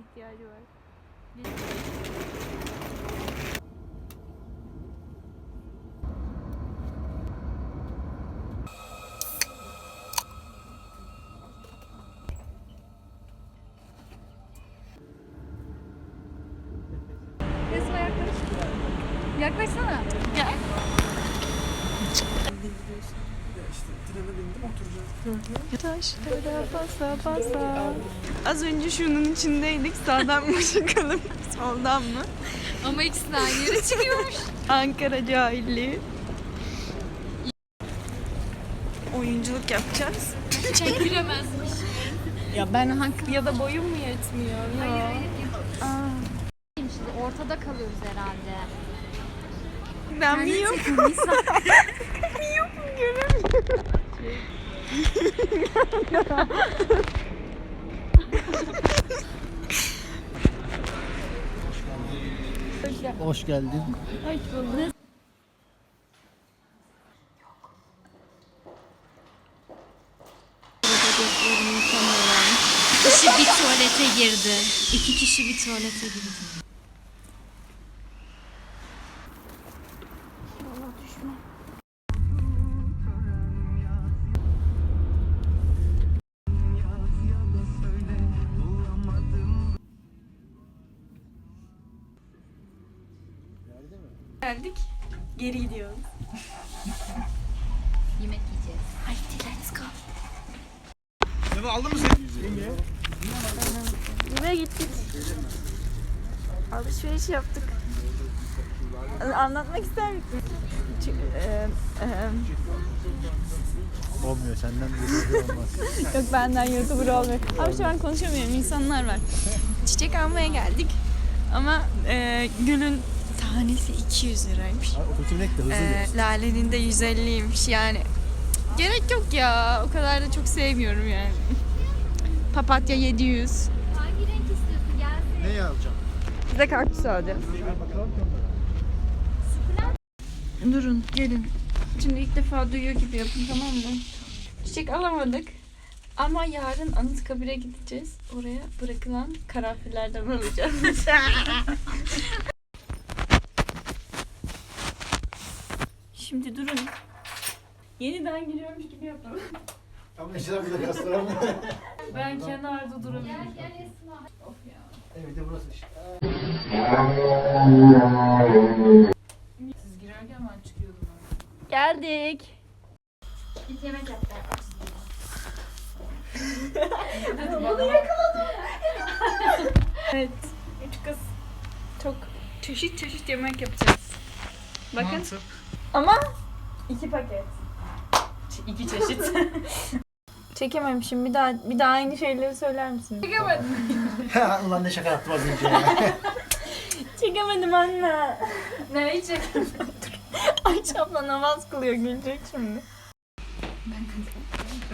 ihtiyacı var. Resme Taşlara basa basa. Az önce şunun içindeydik. Sağdan mı çıkalım, soldan mı? Ama ikisi de aynı yere çıkıyormuş. Ankara cahilliği. Oyunculuk yapacağız. Çektiremezmiş. Ya ben hak ya da boyum mu yetmiyor? Hayır Ya. hayır. Aa, Şimdi ortada kalıyoruz herhalde. ben miyim? Miyopum göremiyorum. Hoş geldin. Hoş bulduk. Kişi bir tuvalete girdi. İki kişi bir tuvalete girdi. Geldik. Geri gidiyoruz. Yemek yiyeceğiz. Haydi let's go. Eve aldın mı sen? Buraya gittik. Alışveriş yaptık. Anlatmak ister misin? Çünkü, e, e, Olmuyor senden bir şey olmaz. yok benden YouTuber olmuyor. Abi şu an konuşamıyorum. insanlar var. Çiçek almaya geldik. Ama e, gülün tanesi 200 liraymış. Abi Otobüse binek de hızlı E, gidiyoruz. lalenin de 150'ymiş yani. Cık, Gerek yok ya. O kadar da çok sevmiyorum yani. Papatya 700. Hangi renk istiyorsun? Gelsin. Ne alacağım? Bize kaktüs alacağız. Bakalım ki onlara. Durun gelin. Şimdi ilk defa duyuyor gibi yapın tamam mı? Çiçek alamadık. Ama yarın Anıtkabir'e gideceğiz. Oraya bırakılan karanfillerden alacağız. Şimdi durun. Yeniden giriyormuş gibi yapalım. Ama işler burada gösterelim. Ben kenarda durabilirim. Gel Esma. Of ya. Evet de burası işte. Siz girerken ben çıkıyordum. Geldik. Git yemek yap. ben açız Evet. Üç kız. Çok çeşit çeşit yemek yapacağız. Bakın. Mantı. Ama iki paket. iki çeşit. Çekememişim. Bir daha bir daha aynı şeyleri söyler misin? Çekemedim. Ulan ne şaka yaptım az önce ya. Çekemedim anne. Neyi çekemedim? Ayşe abla namaz kılıyor gülecek şimdi.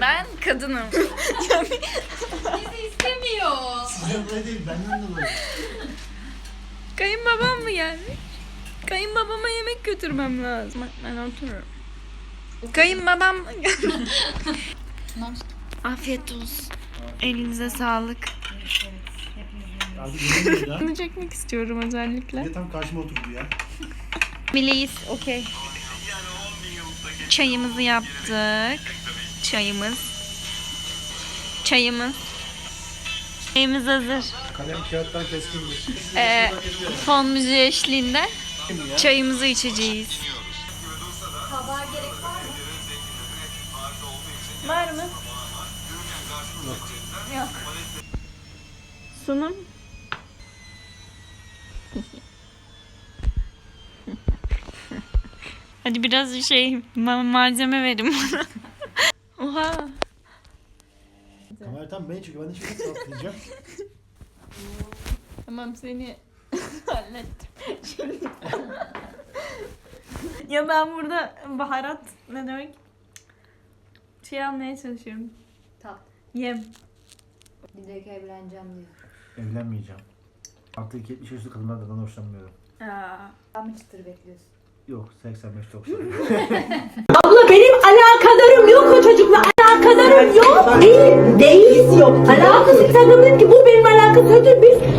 Ben kadınım. Bizi istemiyor. Sizden dolayı değil benden dolayı. Kayınbabam mı geldi? Kayınbabama yemek götürmem lazım. Bak Ben otururum. Kayınbabam? Afiyet olsun. Elinize sağlık. Artık ya. Bunu çekmek istiyorum özellikle. Bir de tam karşıma oturdu ya. Mileyiz, okey. Çayımızı yaptık. Çayımız. Çayımız. Çayımız hazır. Kalem kağıttan keskin bir. Ee, fon müziği eşliğinde çayımızı içeceğiz. Tabağa gerek var mı? Var mı? Yok. Yok. Sunum. Hadi biraz şey ma- malzeme verin bana. Oha. Kamera tam beni çekiyor. Ben de şimdi saplayacağım. Tamam seni hallettim. Şimdi. ya ben burada baharat ne demek? Şey almaya çalışıyorum. Tat. Yem. Bir dakika evleneceğim diyor. Evlenmeyeceğim. Artık 70 yaşlı kadınlardan hoşlanmıyorum. Aa, mı çıtır bekliyorsun? Yok 85 90. Abla benim alakadarım yok o çocukla alakadarım yok. Değil, değil yok. Alakası sen de ki bu benim alakası biz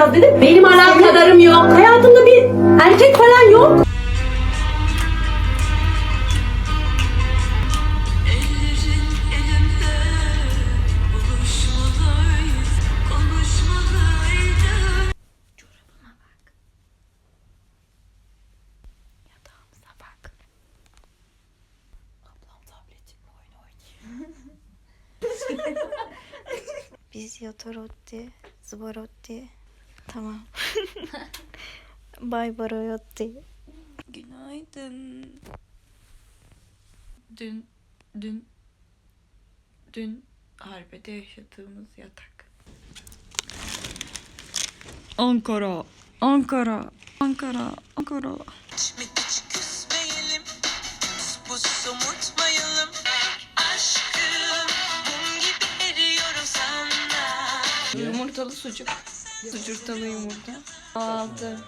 dava açacağız dedim. Benim alakadarım yok. Hayatımda bir erkek falan yok. Biz Yotorotti, Zborotti. Tamam. Bay Baroyotti. Günaydın. Dün, dün, dün harbede yaşadığımız yatak. Ankara, Ankara, Ankara, Ankara. Küsmeyelim, bu somurtmayalım. Aşkım, mum gibi eriyorum sana. Yumurtalı sucuk. Sucurtalı yumurta. Aldı.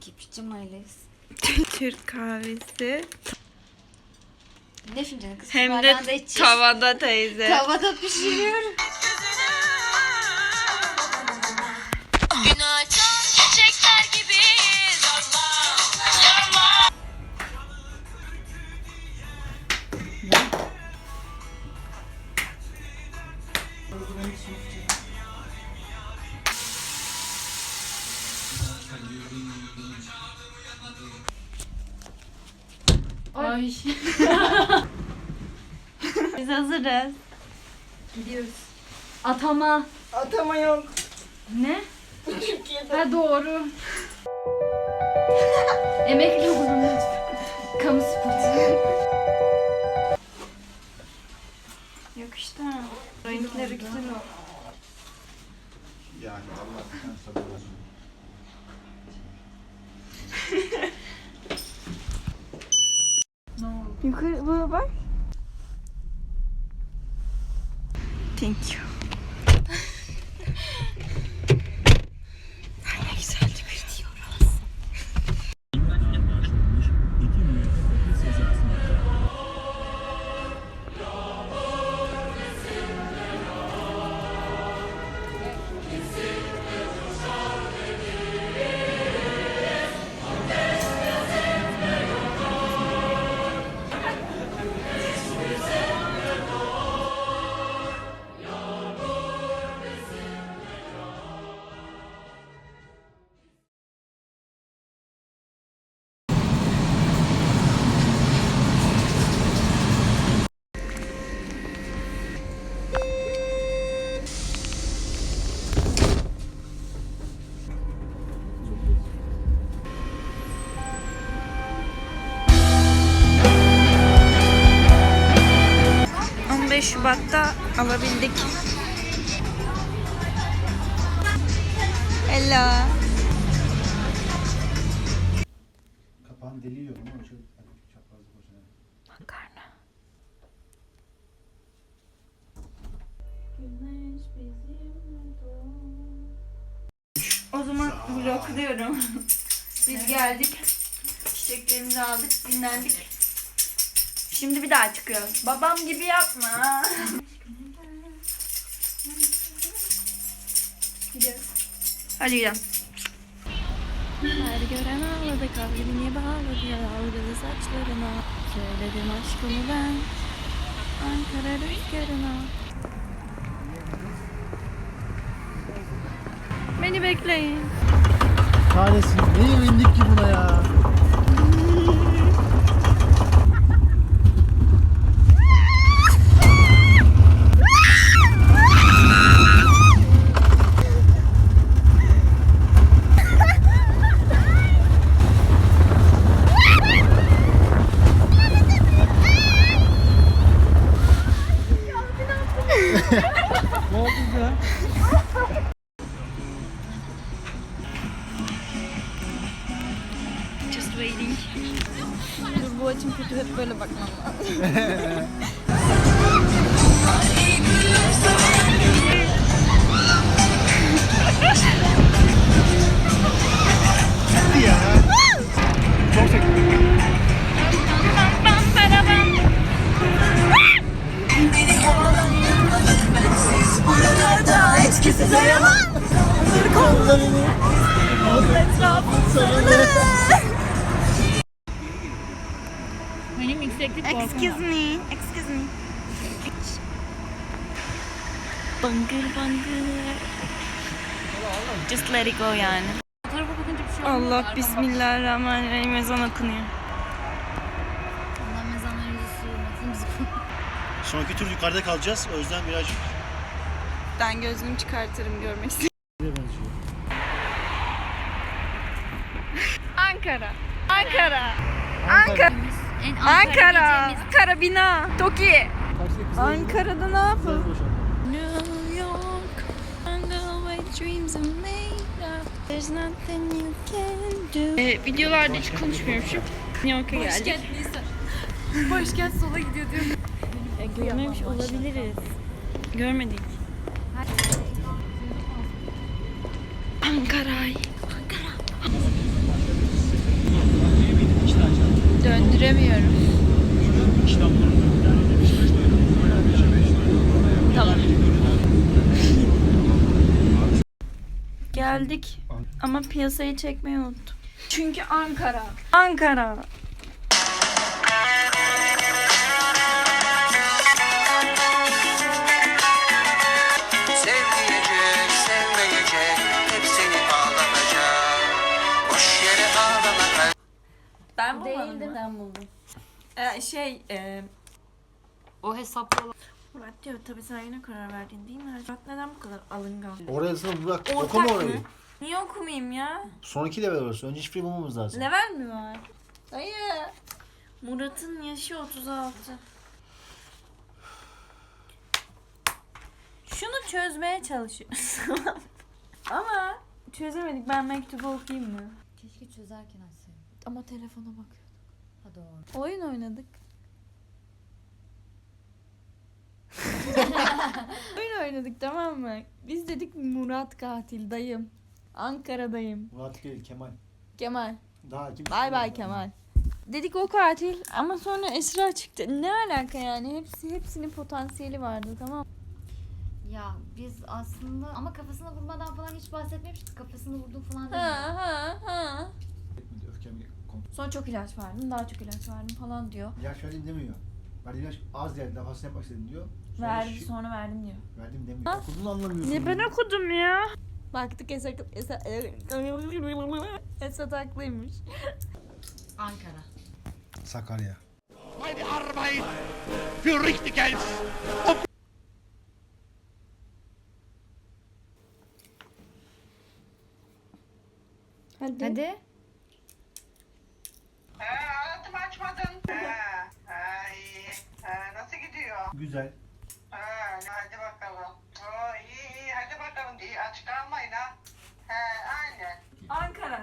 Kipçim aileyiz. Türk kahvesi. Ne fincanı kız? Hem de tavada teyze. Tavada pişiriyor. Ay. Biz hazırız. Gidiyoruz. Atama. Atama yok. Ne? Türkiye'de. Ha doğru. Emekli olalım lütfen. Kamu spotu. Yakıştı ha. Renkleri güzel oldu. yani Allah'tan sabır olsun. Yukarı bak. Thank you. Şubat'ta alabildik. Hello. Kapağını deliyorum ama çok çaprazı boşuna. Makarna. O zaman vlogluyorum. Biz geldik. Çiçeklerimizi aldık, dinlendik. Şimdi bir daha çıkıyoruz. Babam gibi yapma. Gidiyoruz. Hadi gidelim. Her gören ağladı kalbini bağladı yavrulı saçlarına Söyledim aşkımı ben Ankara rüzgarına Beni bekleyin. Kahretsin neye bindik ki buna ya? Dur bu açım kötü hep böyle bakmam lazım. Etkisiz eleman Hazır kollarını. Etrafın sarılı. Çok sevindim. Excuse me. Excuse me. Bangır bangır. Just let it go yani. Allah bismillahirrahmanirrahim ezan okunuyor. Allah mezarlarınızı sürmesin. Sonraki tur yukarıda kalacağız. O yüzden birazcık Ben gözlüğümü çıkartırım görmek buraya benziyor. Ankara. Ankara. En Ankara. gecemiz. Ankara bina. Kızlar Ankara'da ne yapalım? New York, dreams are made. There's nothing you can do. Ee, videolarda hiç konuşmuyormuşum. New York'a geldik. Başkent sola gidiyor diyorum. E, görmemiş olabiliriz. Görmedik. Ankara. Döndüremiyorum. Tamam. Geldik ama piyasayı çekmeyi unuttum. Çünkü Ankara. Ankara. Değildi ben buldum. Ee, şey, e, O hesaplı olan. Murat diyor tabii sen yine karar verdin değil mi? Murat neden bu kadar alıngan? Oraya sana bırak. Ortak Okuma mı? orayı. Niye okumayayım ya? Sonraki level orası. Önce şifreyi bulmamız lazım. Level mi var? Dayı. Murat'ın yaşı 36. Şunu çözmeye çalışıyoruz. Ama çözemedik. Ben mektubu okuyayım mı? Keşke çözerken açsaydım. Ama telefona bakıyorduk. Ha doğru. Oyun oynadık. Oyun oynadık tamam mı? Biz dedik Murat katil dayım. Ankara'dayım. Murat değil Kemal. Kemal. Daha kim? Bay bay Kemal. Dedik o katil ama sonra Esra çıktı. Ne alaka yani? Hepsi hepsinin potansiyeli vardı tamam. Ya biz aslında ama kafasına vurmadan falan hiç bahsetmemiştik. Kafasını vurdum falan Ha ha ha. Öfkemi kontrol. Sonra çok ilaç verdim, daha çok ilaç verdim falan diyor. İlaç verdim demiyor. Verdiğim ilaç az geldi. Daha fazla yapmak istedim diyor. Sonra Verdi şi- sonra verdim diyor. Verdim demiyor. Okuduğunu anlamıyorsun. Ne ben okudum ya? Baktık Esat Esat Esat haklıymış. Ankara. Sakarya. meine Arbeit für richtig hältst. Hadi. Hadi. Güzel. Ha, hadi bakalım. Oo, iyi iyi hadi bakalım. İyi, aç kalmayın ha. Ha, aynen. Ankara.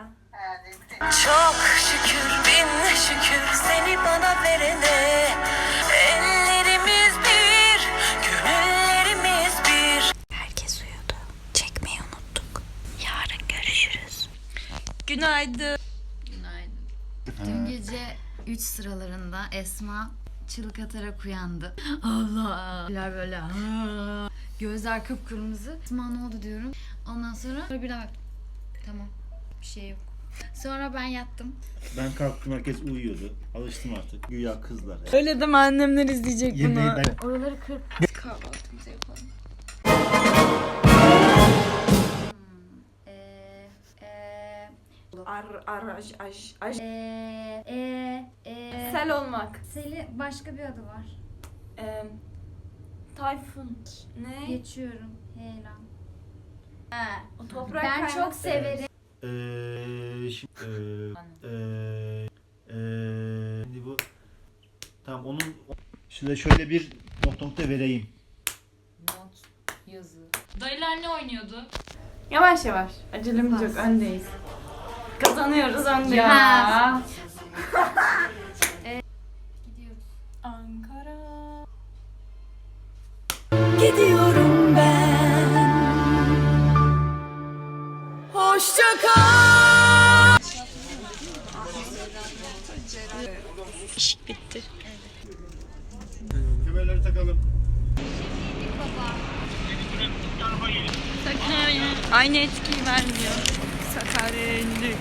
Çok şükür bin şükür seni bana verene Ellerimiz bir, gönüllerimiz bir Herkes uyudu. Çekmeyi unuttuk. Yarın görüşürüz. Günaydın. Günaydın. Dün gece 3 sıralarında Esma çığlık atarak uyandı. Allah! Böyle böyle. "Aa!" Gözler kıpkırmızı. Esma ne oldu diyorum. Ondan sonra böyle bir daha bak. Tamam. Bir şey yok. Sonra ben yattım. Ben kalktım herkes uyuyordu. Alıştım artık. Güya kızlar. Öyle deme annemler izleyecek Yemeği bunu. ben... Oraları kırp. Kahvaltımızı yapalım. Eee... Ar, ar, aj, aj, aj. Eee... Eee... Eee... Sel olmak. Seli başka bir adı var. Ee, tayfun. Ne? Geçiyorum. Heyelan. O toprak Ben kayması. çok severim. Eee... Şimdi... Eee... Eee... Şimdi bu... Tamam onun... Size şöyle bir nokta nokta vereyim. Not, yazı. Dayılar ne oynuyordu? Yavaş yavaş. Acelemiz yok. Öndeyiz. Kazanıyoruz öndeyiz. Ya. Gidiyoruz. Ankara. Gidiyorum ben Hoşça kal İş bitti. Kemerleri takalım. Aynı etkiyi vermiyor. Sakarya indi.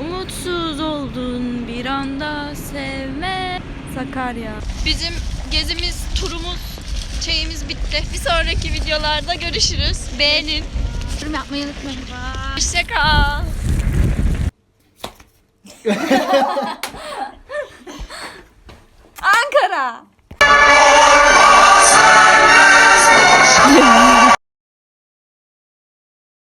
Umutsuz oldun bir anda sevme. Sakarya. Bizim gezimiz, turumuz, şeyimiz bitti. Bir sonraki videolarda görüşürüz. Beğenin. Yorum yapmayı unutmayın. Hoşçakal. Ankara.